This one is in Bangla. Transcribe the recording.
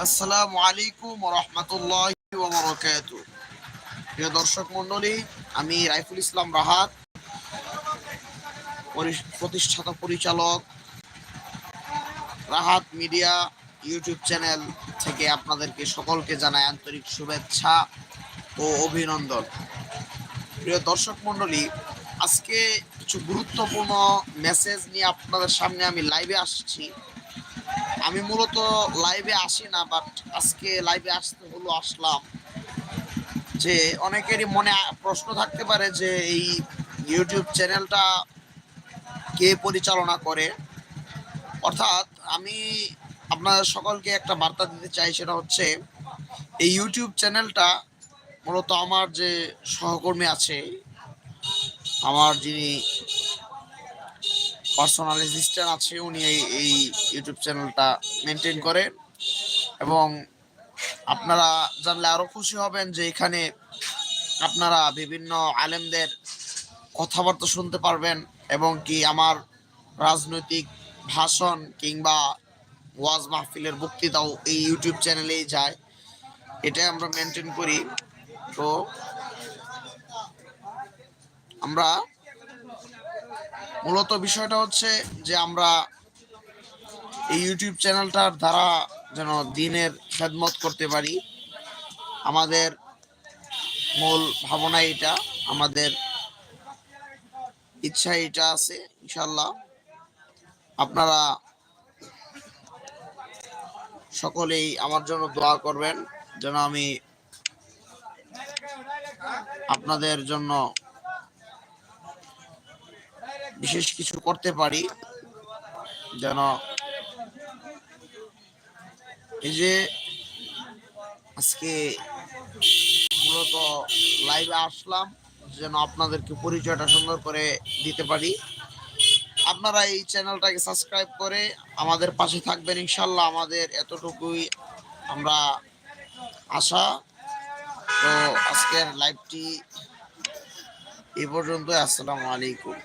আসসালামু আলাইকুম রহমতুল্লাহ প্রিয় দর্শক মণ্ডলী, আমি রাইফুল ইসলাম রাহাত, পরি- প্রতিষ্ঠাতা পরিচালক রাহাত মিডিয়া ইউটিউব চ্যানেল থেকে আপনাদেরকে সকলকে জানাই আন্তরিক শুভেচ্ছা ও অভিনন্দন। প্রিয় দর্শক মণ্ডলী, আজকে কিছু গুরুত্বপূর্ণ মেসেজ নিয়ে আপনাদের সামনে আমি লাইভে আসছি। আমি মূলত লাইভে আসি না বাট আজকে লাইভে আসতে হলো, আসলাম। যে অনেকেরই মনে প্রশ্ন থাকতে পারে যে এই ইউটিউব চ্যানেলটা কে পরিচালনা করে? অর্থাৎ আমি আপনাদের সকলকে একটা বার্তা দিতে চাই, সেটা হচ্ছে এই ইউটিউব চ্যানেলটা মূলত আমার যে সহকর্মী আছে, আমার যিনি পার্সোনাল অ্যাসিস্ট্যান্ট আছে, উনি এই এই ইউটিউব চ্যানেলটা মেনটেন করে। এবং আপনারা জানলে আরও খুশি হবেন যে এখানে আপনারা বিভিন্ন আলেমদের কথাবার্তা শুনতে পারবেন এবং কি আমার রাজনৈতিক ভাষণ কিংবা ওয়াজ মাহফিলের বক্তৃতাও এই ইউটিউব চ্যানেলেই যায়। এটাই আমরা মেনটেন করি। তো আমরা মূলত বিষয়টা হচ্ছে যে আমরা এই ইউটিউব চ্যানেলটার দ্বারা যেন দিনের খেদমত করতে পারি, আমাদের মূল ভাবনা এটা আমাদের ইচ্ছা এটা আছে ইনশাল্লাহ আপনারা সকলেই আমার জন্য দোয়া করবেন, যেন আমি আপনাদের জন্য বিশেষ কিছু করতে পারি, যেন এই যে আজকে মূলত লাইভে আসলাম, যেন আপনাদেরকে পরিচয়টা সুন্দর করে দিতে পারি। আপনারা এই চ্যানেলটাকে সাবস্ক্রাইব করে আমাদের পাশে থাকবেন, ইনশাল্লাহ আমাদের এতটুকুই আমরা আশা। তো আজকের লাইভটি এ পর্যন্ত আসসালামু আলাইকুম।